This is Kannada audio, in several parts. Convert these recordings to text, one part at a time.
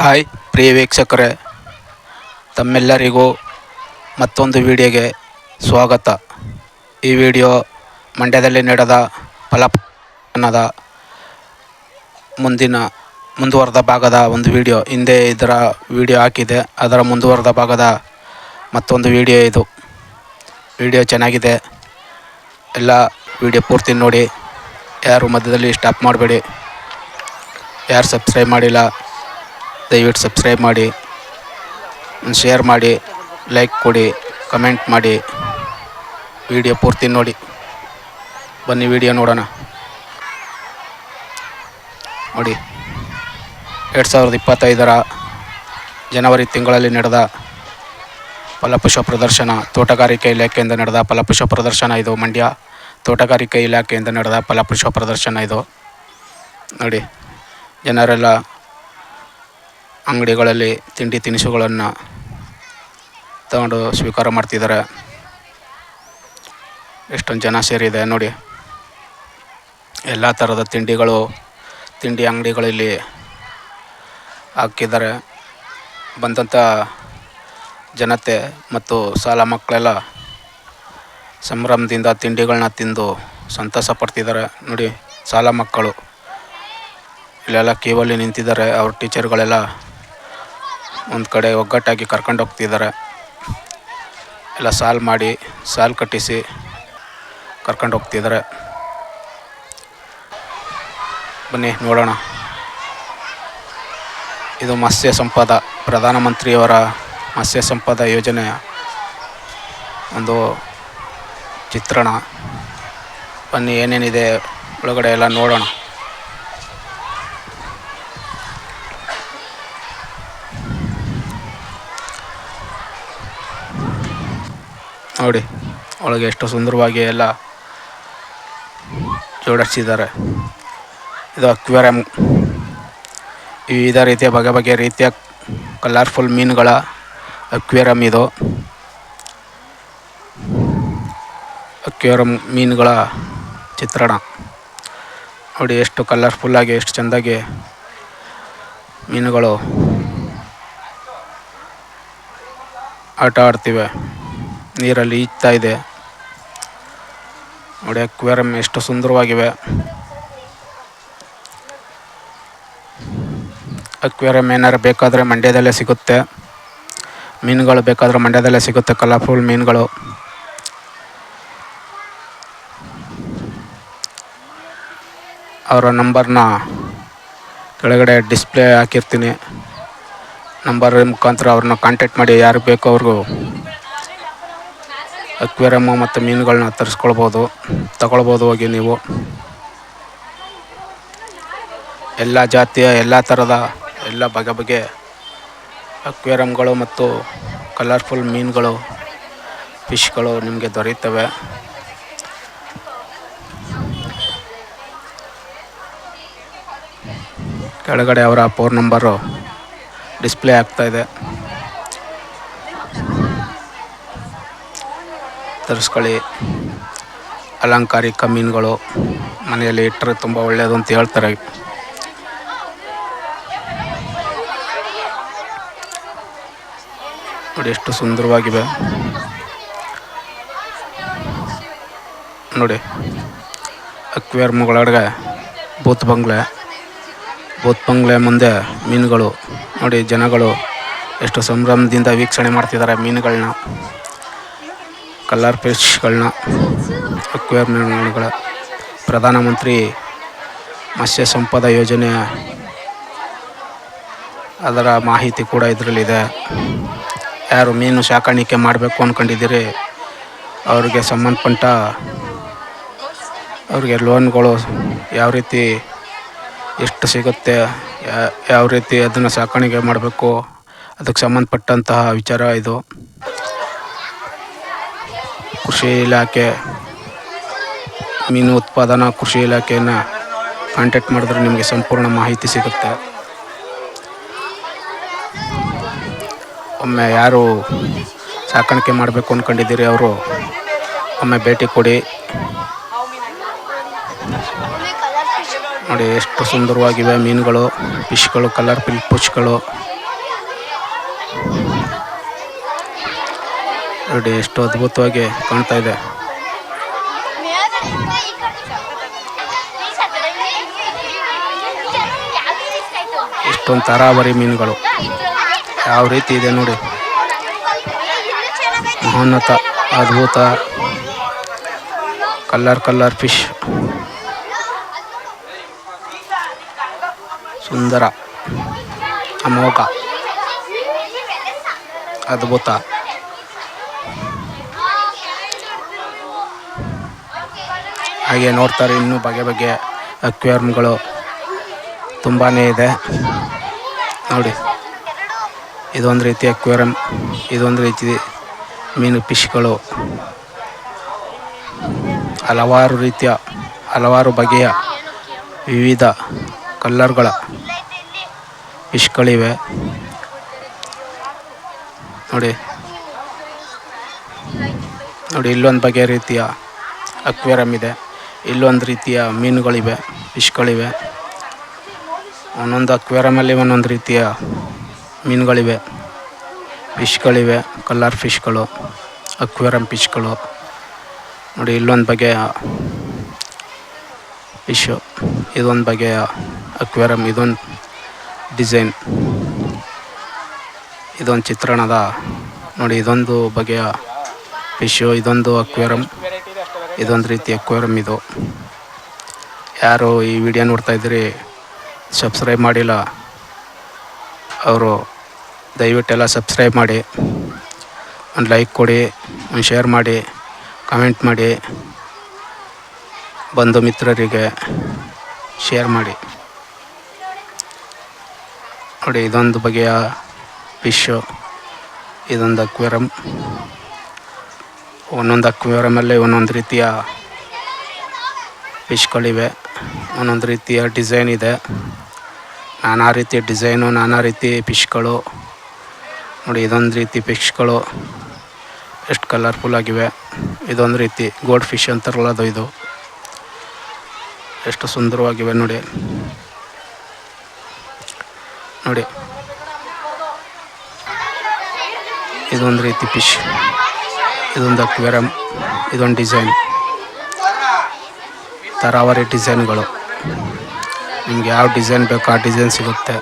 ಹಾಯ್, ಪ್ರಿಯ ವೀಕ್ಷಕರೇ. ತಮ್ಮೆಲ್ಲರಿಗೂ ಮತ್ತೊಂದು ವಿಡಿಯೋಗೆ ಸ್ವಾಗತ. ಈ ವಿಡಿಯೋ ಮಂಡ್ಯದಲ್ಲಿ ನಡೆದ ಫಲಪನ್ನದ ಮುಂದಿನ ಮುಂದುವರೆದ ಭಾಗದ ಒಂದು ವಿಡಿಯೋ. ಹಿಂದೆ ಇದರ ವಿಡಿಯೋ ಹಾಕಿದೆ. ಅದರ ಮುಂದುವರೆದ ಭಾಗದ ಮತ್ತೊಂದು ವಿಡಿಯೋ ಇದು. ವಿಡಿಯೋ ಚೆನ್ನಾಗಿದೆ. ಎಲ್ಲ ವಿಡಿಯೋ ಪೂರ್ತಿ ನೋಡಿ. ಯಾರು ಮಧ್ಯದಲ್ಲಿ ಸ್ಟಾಪ್ ಮಾಡಬೇಡಿ. ಯಾರು ಸಬ್ಸ್ಕ್ರೈಬ್ ಮಾಡಿಲ್ಲ ದಯವಿಟ್ಟು ಸಬ್ಸ್ಕ್ರೈಬ್ ಮಾಡಿ ಶೇರ್ ಮಾಡಿ, ಲೈಕ್ ಕೊಡಿ, ಕಮೆಂಟ್ ಮಾಡಿ. ವಿಡಿಯೋ ಪೂರ್ತಿ ನೋಡಿ. ಬನ್ನಿ ವಿಡಿಯೋ ನೋಡೋಣ. ನೋಡಿ. ಎರಡು ಸಾವಿರದ ಇಪ್ಪತ್ತೈದರ ಜನವರಿ ತಿಂಗಳಲ್ಲಿ ನಡೆದ ಫಲಪುಷ್ಪ ಪ್ರದರ್ಶನ, ತೋಟಗಾರಿಕೆ ಇಲಾಖೆಯಿಂದ ನಡೆದ ಫಲಪುಷ್ಪ ಪ್ರದರ್ಶನ ಇದು. ಮಂಡ್ಯ ತೋಟಗಾರಿಕೆ ಇಲಾಖೆಯಿಂದ ನಡೆದ ಫಲಪುಷ್ಪ ಪ್ರದರ್ಶನ ಇದು. ನೋಡಿ. ಜನರೆಲ್ಲ ಅಂಗಡಿಗಳಲ್ಲಿ ತಿಂಡಿ ತಿನಿಸುಗಳನ್ನು ತಗೊಂಡು ಸ್ವೀಕಾರ ಮಾಡ್ತಿದ್ದಾರೆ. ಎಷ್ಟೊಂದು ಜನ ಸೇರಿದೆ ನೋಡಿ. ಎಲ್ಲ ಥರದ ತಿಂಡಿಗಳು ತಿಂಡಿ ಅಂಗಡಿಗಳಲ್ಲಿ ಹಾಕಿದ್ದಾರೆ. ಬಂದಂಥ ಜನತೆ ಮತ್ತು ಶಾಲಾ ಮಕ್ಕಳೆಲ್ಲ ಸಂಭ್ರಮದಿಂದ ತಿಂಡಿಗಳನ್ನ ತಿಂದು ಸಂತಸ ಪಡ್ತಿದ್ದಾರೆ. ನೋಡಿ, ಶಾಲಾ ಮಕ್ಕಳು ಇಲ್ಲೆಲ್ಲ ಕೇವಲ್ಲಿ ನಿಂತಿದ್ದಾರೆ. ಅವ್ರ ಟೀಚರ್ಗಳೆಲ್ಲ ಒಂದು ಕಡೆ ಒಗ್ಗಟ್ಟಾಗಿ ಕರ್ಕೊಂಡು ಹೋಗ್ತಿದ್ದಾರೆ. ಎಲ್ಲ ಸಾಲ್ ಮಾಡಿ, ಸಾಲ್ ಕಟ್ಟಿಸಿ ಕರ್ಕೊಂಡು ಹೋಗ್ತಿದ್ದಾರೆ. ಬನ್ನಿ, ನೋಡೋಣ. ಇದು ಮತ್ಸ್ಯ ಸಂಪದ, ಪ್ರಧಾನಮಂತ್ರಿಯವರ ಮತ್ಸ್ಯ ಸಂಪದ ಯೋಜನೆಯ ಒಂದು ಚಿತ್ರಣ. ಬನ್ನಿ, ಏನೇನಿದೆ, ಒಳಗಡೆ ಎಲ್ಲ ನೋಡೋಣ. ನೋಡಿ. ಒಳಗೆ ಎಷ್ಟು ಸುಂದರವಾಗಿ ಎಲ್ಲ ಜೋಡಿಸಿದ್ದಾರೆ. ಇದು ಅಕ್ವೇರಿಯಂ. ವಿವಿಧ ರೀತಿಯ ಬಗೆ ಬಗೆ ರೀತಿಯ ಕಲರ್ಫುಲ್ ಮೀನುಗಳ ಅಕ್ವೇರಿಯಂ ಇದು. ಅಕ್ವೇರಿಯಂ ಮೀನುಗಳ ಚಿತ್ರಣ. ನೋಡಿ ಎಷ್ಟು ಕಲರ್ಫುಲ್ಲಾಗಿ ಎಷ್ಟು ಚೆಂದಾಗಿ ಮೀನುಗಳು ಆಟ ಆಡ್ತಿವೆ. ನೀರಲ್ಲಿ ಈಜ್ತಾ ಇದೆ. ನೋಡಿ, ಅಕ್ವೇರಿಯಂ ಎಷ್ಟು ಸುಂದರವಾಗಿವೆ. ಅಕ್ವೇರಿಯಂ ಏನಾರು ಬೇಕಾದರೆ ಮಂಡ್ಯದಲ್ಲೇ ಸಿಗುತ್ತೆ. ಮೀನುಗಳು ಬೇಕಾದರೆ ಮಂಡ್ಯದಲ್ಲೇ ಸಿಗುತ್ತೆ, ಕಲರ್ಫುಲ್ ಮೀನುಗಳು. ಅವರ ನಂಬರ್ನ ಕೆಳಗಡೆ ಡಿಸ್ಪ್ಲೇ ಹಾಕಿರ್ತೀನಿ. ನಂಬರ್ ಮುಖಾಂತರ ಅವ್ರನ್ನ ಕಾಂಟ್ಯಾಕ್ಟ್ ಮಾಡಿ ಯಾರು ಬೇಕೋ ಅವ್ರಿಗೂ ಅಕ್ವೇರಿಯಮ್ಮು ಮತ್ತು ಮೀನುಗಳನ್ನ ತರಿಸ್ಕೊಳ್ಬೋದು. ತಗೊಳ್ಬೋದು ಹೋಗಿ ನೀವು. ಎಲ್ಲ ಜಾತಿಯ, ಎಲ್ಲ ಥರದ ಎಲ್ಲ ಬಗೆ ಬಗೆ ಅಕ್ವೇರಿಯಮ್ಗಳು ಮತ್ತು ಕಲರ್ಫುಲ್ ಮೀನುಗಳು, ಫಿಶ್ಗಳು ನಿಮಗೆ ದೊರೆಯುತ್ತವೆ. ಕೆಳಗಡೆ ಅವರ ಫೋನ್ ನಂಬರು ಡಿಸ್ಪ್ಲೇ ಆಗ್ತಾಯಿದೆ ತರಿಸ್ಕೊಳ್ಳಿ ಅಲಂಕಾರಿಕ ಮೀನುಗಳು ಮನೆಯಲ್ಲಿ ಇಟ್ಟರೆ ತುಂಬ ಒಳ್ಳೆಯದು ಅಂತ ಹೇಳ್ತಾರೆ. ನೋಡಿ ಎಷ್ಟು ಸುಂದರವಾಗಿವೆ. ನೋಡಿ ಅಕ್ವೇರಿಯಮ್ಗಳೊಳಗೆ ಬೂತ್ ಬಂಗ್ಲೆ. ಬೂತ್ ಬಂಗ್ಲೆ ಮುಂದೆ ಮೀನುಗಳು. ನೋಡಿ, ಜನಗಳು ಎಷ್ಟು ಸಂಭ್ರಮದಿಂದ ವೀಕ್ಷಣೆ ಮಾಡ್ತಿದ್ದಾರೆ ಮೀನುಗಳನ್ನ. ಕಲರ್ ಫಿಶ್ಗಳನ್ನ ಅಕ್ವೇರ್ ಮೀನುಗಳ ಪ್ರಧಾನಮಂತ್ರಿ ಮತ್ಸ್ಯ ಸಂಪದ ಯೋಜನೆ ಅದರ ಮಾಹಿತಿ ಕೂಡ ಇದರಲ್ಲಿದೆ. ಯಾರು ಮೀನು ಸಾಕಾಣಿಕೆ ಮಾಡಬೇಕು ಅಂದ್ಕೊಂಡಿದ್ದೀರಿ ಅವ್ರಿಗೆ ಸಂಬಂಧಪಟ್ಟ ಅವರಿಗೆ ಲೋನ್ಗಳು ಯಾವ ರೀತಿ ಎಷ್ಟು ಸಿಗುತ್ತೆ ಯಾವ ರೀತಿ ಅದನ್ನು ಸಾಕಾಣಿಕೆ ಮಾಡಬೇಕು, ಅದಕ್ಕೆ ಸಂಬಂಧಪಟ್ಟಂತಹ ವಿಚಾರ ಇದು. ಕೃಷಿ ಇಲಾಖೆ ಮೀನು ಉತ್ಪಾದನಾ ಕೃಷಿ ಇಲಾಖೆಯನ್ನು ಕಾಂಟ್ಯಾಕ್ಟ್ ಮಾಡಿದ್ರೆ ನಿಮಗೆ ಸಂಪೂರ್ಣ ಮಾಹಿತಿ ಸಿಗುತ್ತೆ. ಒಮ್ಮೆ ಯಾರು ಸಾಕಾಣಿಕೆ ಮಾಡಬೇಕು ಅಂದ್ಕೊಂಡಿದ್ದೀರಿ ಅವರು, ಒಮ್ಮೆ ಭೇಟಿ ಕೊಡಿ. ನೋಡಿ, ಎಷ್ಟು ಸುಂದರವಾಗಿವೆ ಮೀನುಗಳು ಫಿಶ್ಗಳು ಕಲರ್ ಪಿಲ್ ಫಿಶ್ಗಳು ನೋಡಿ, ಎಷ್ಟು ಅದ್ಭುತವಾಗಿ ಕಾಣ್ತಾ ಇದೆ. ಇಷ್ಟೊಂದು ತರಾವರಿ ಮೀನುಗಳು. ಯಾವ ರೀತಿ ಇದೆ ನೋಡಿ. ಮಹೋನ್ನತ, ಅದ್ಭುತ. Colour colour fish. ಸುಂದರ. ಅಮೋಘ. ಅದ್ಭುತ. ಹಾಗೆ ನೋಡ್ತಾರೆ ಇನ್ನೂ ಬಗೆ ಬಗೆಯ ಅಕ್ವೇರಿಯಂಗಳು ತುಂಬಾ ಇದೆ. ನೋಡಿ, ಇದೊಂದು ರೀತಿ ಅಕ್ವೇರಿಯಂ ಇದೊಂದು ರೀತಿ ಮೀನು ಫಿಶ್ಗಳು. ಹಲವಾರು ರೀತಿಯ, ಹಲವಾರು ಬಗೆಯ ವಿವಿಧ ಕಲ್ಲರ್ಗಳ ಫಿಶ್ಗಳಿವೆ. ನೋಡಿ ನೋಡಿ, ಇಲ್ಲೊಂದು ಬಗೆಯ ರೀತಿಯ ಅಕ್ವೇರಿಯಂ ಇದೆ. ಇಲ್ಲೊಂದು ರೀತಿಯ ಮೀನುಗಳಿವೆ, ಫಿಶ್ಗಳಿವೆ. ಒಂದೊಂದು ಅಕ್ವೇರಿಯಮಲ್ಲಿ ಒಂದೊಂದು ರೀತಿಯ ಮೀನುಗಳಿವೆ. ಫಿಶ್ಗಳಿವೆ ಕಲ್ಲರ್ ಫಿಶ್ಗಳು ಅಕ್ವೇರಿಯಂ ಫಿಶ್ಗಳು. ನೋಡಿ, ಇಲ್ಲೊಂದು ಬಗೆಯ ಫಿಶು ಇದೊಂದು ಬಗೆಯ ಅಕ್ವೇರಿಯಂ ಇದೊಂದು ಡಿಸೈನ್, ಇದೊಂದು ಚಿತ್ರಣದ, ನೋಡಿ, ಇದೊಂದು ಬಗೆಯ ಫಿಶು ಇದೊಂದು ಅಕ್ವೇರಿಯಂ ಇದೊಂದು ರೀತಿಯ ಅಕ್ವೇರಿಯಂ ಇದು. ಯಾರು ಈ ವಿಡಿಯೋ ನೋಡ್ತಾ ಇದ್ದೀರಿ ಸಬ್ಸ್ಕ್ರೈಬ್ ಮಾಡಿಲ್ಲ, ಅವರು ದಯವಿಟ್ಟೆಲ್ಲ ಸಬ್ಸ್ಕ್ರೈಬ್ ಮಾಡಿ, ಒಂದು ಲೈಕ್ ಕೊಡಿ, ಒಂದು ಶೇರ್ ಮಾಡಿ ಕಮೆಂಟ್ ಮಾಡಿ, ಬಂಧು ಮಿತ್ರರಿಗೆ ಶೇರ್ ಮಾಡಿ. ನೋಡಿ, ಇದೊಂದು ಬಗೆಯ ಫಿಶ್ಶು ಇದೊಂದು ಅಕ್ವೇರಮ್ ಒಂದೊಂದು ಮೇಲೆ ಒಂದೊಂದು ರೀತಿಯ ಫಿಶ್ಗಳಿವೆ ಒಂದೊಂದು ರೀತಿಯ ಡಿಸೈನ್ ಇದೆ. ನಾನಾ ರೀತಿಯ ಡಿಸೈನು, ನಾನಾ ರೀತಿ ಫಿಶ್ಗಳು ನೋಡಿ, ಇದೊಂದು ರೀತಿ ಫಿಶ್ಗಳು ಎಷ್ಟು ಕಲರ್ಫುಲ್ ಆಗಿವೆ. ಇದೊಂದು ರೀತಿ ಗೋಲ್ಡ್ ಫಿಶ್ ಅಂತಾರಲ್ಲ ಅದು ಇದು. ಎಷ್ಟು ಸುಂದರವಾಗಿವೆ ನೋಡಿ. ನೋಡಿ. ಇದೊಂದು ರೀತಿ ಫಿಶ್ ಇದೊಂದು ಅಕ್ವೇರಿಯಂ ಇದೊಂದು ಡಿಸೈನ್. ತರಾವರಿ ಡಿಸೈನ್ಗಳು. ನಿಮ್ಗೆ ಯಾವ ಡಿಸೈನ್ ಬೇಕೋ ಆ ಡಿಸೈನ್ ಸಿಗುತ್ತೆ.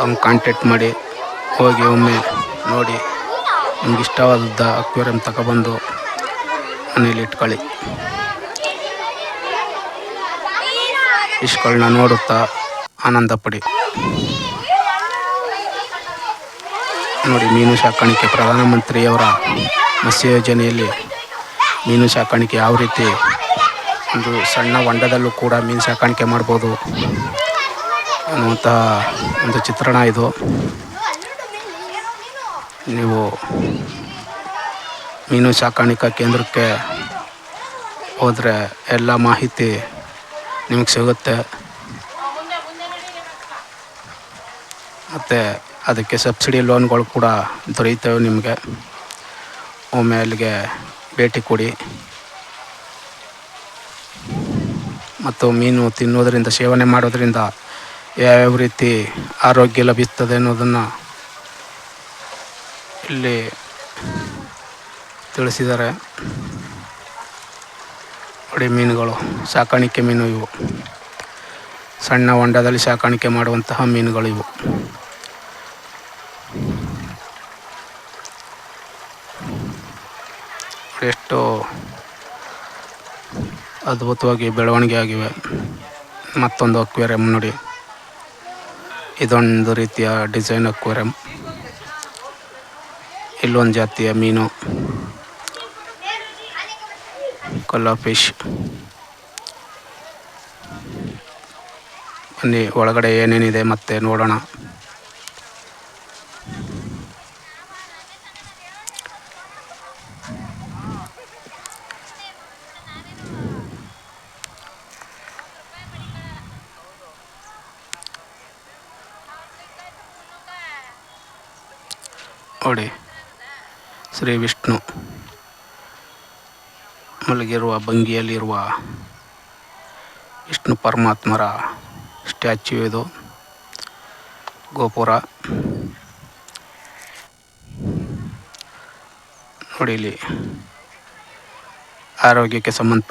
ಅವ್ನ ಕಾಂಟ್ಯಾಕ್ಟ್ ಮಾಡಿ, ಹೋಗಿ ಒಮ್ಮೆ ನೋಡಿ. ನಿಮ್ಗೆ ಇಷ್ಟವಾದ ಅಕ್ವೇರಿಯಂ ತಗೊಬಂದು ಮನೇಲಿ ಇಟ್ಕೊಳ್ಳಿ. ಇಷ್ಟಗಳನ್ನ ನೋಡುತ್ತಾ ಆನಂದ ಪಡಿ ನೋಡಿ, ಮೀನು ಸಾಕಾಣಿಕೆ ಪ್ರಧಾನಮಂತ್ರಿಯವರ ಮತ್ಸ್ಯ ಯೋಜನೆಯಲ್ಲಿ ಮೀನು ಸಾಕಾಣಿಕೆ ಯಾವ ರೀತಿ ಒಂದು ಸಣ್ಣ ಹೊಂಡದಲ್ಲೂ ಕೂಡ ಮೀನು ಸಾಕಾಣಿಕೆ ಮಾಡ್ಬೋದು ಅನ್ನುವಂತಹ ಒಂದು ಚಿತ್ರಣ ಇದು. ನೀವು ಮೀನು ಸಾಕಾಣಿಕಾ ಕೇಂದ್ರಕ್ಕೆ ಹೋದರೆ ಎಲ್ಲ ಮಾಹಿತಿ ನಿಮಗೆ ಸಿಗುತ್ತೆ. ಮತ್ತು ಅದಕ್ಕೆ ಸಬ್ಸಿಡಿ ಲೋನ್ಗಳು ಕೂಡ ದೊರೆಯುತ್ತವೆ ನಿಮಗೆ. ಒಮ್ಮೆ ಅಲ್ಲಿಗೆ ಭೇಟಿ ಕೊಡಿ. ಮತ್ತು ಮೀನು ತಿನ್ನೋದರಿಂದ ಸೇವನೆ ಮಾಡೋದರಿಂದ ಯಾವ್ಯಾವ ರೀತಿ ಆರೋಗ್ಯ ಲಭಿಸ್ತದೆ ಅನ್ನೋದನ್ನು ಇಲ್ಲಿ ತಿಳಿಸಿದ್ದಾರೆ. ನೋಡಿ ಮೀನುಗಳು, ಸಾಕಾಣಿಕೆ ಮೀನು ಇವು. ಸಣ್ಣ ಹೊಂಡದಲ್ಲಿ ಸಾಕಾಣಿಕೆ ಮಾಡುವಂತಹ ಮೀನುಗಳು ಇವು. ಎಷ್ಟು ಅದ್ಭುತವಾಗಿ ಬೆಳವಣಿಗೆ ಆಗಿವೆ. ಮತ್ತೊಂದು ಅಕ್ವೇರಿಯಂ ನೋಡಿ. ಇದೊಂದು ರೀತಿಯ ಡಿಸೈನ್ ಅಕ್ವೇರಿಯಂ. ಇಲ್ಲೊಂದು ಜಾತಿಯ ಮೀನು. Colour fish. ಬನ್ನಿ, ಒಳಗಡೆ ಏನೇನಿದೆ ಮತ್ತೆ ನೋಡೋಣ. ನೋಡಿ. ಶ್ರೀ ವಿಷ್ಣು. ಮಲಗಿರುವ ಭಂಗಿಯಲ್ಲಿರುವ ವಿಷ್ಣು ಪರಮಾತ್ಮರ ಸ್ಟ್ಯಾಚ್ಯೂ ಇದು. ಗೋಪುರ. ನೋಡಿ ಆರೋಗ್ಯಕ್ಕೆ ಸಂಬಂಧಪಟ್ಟ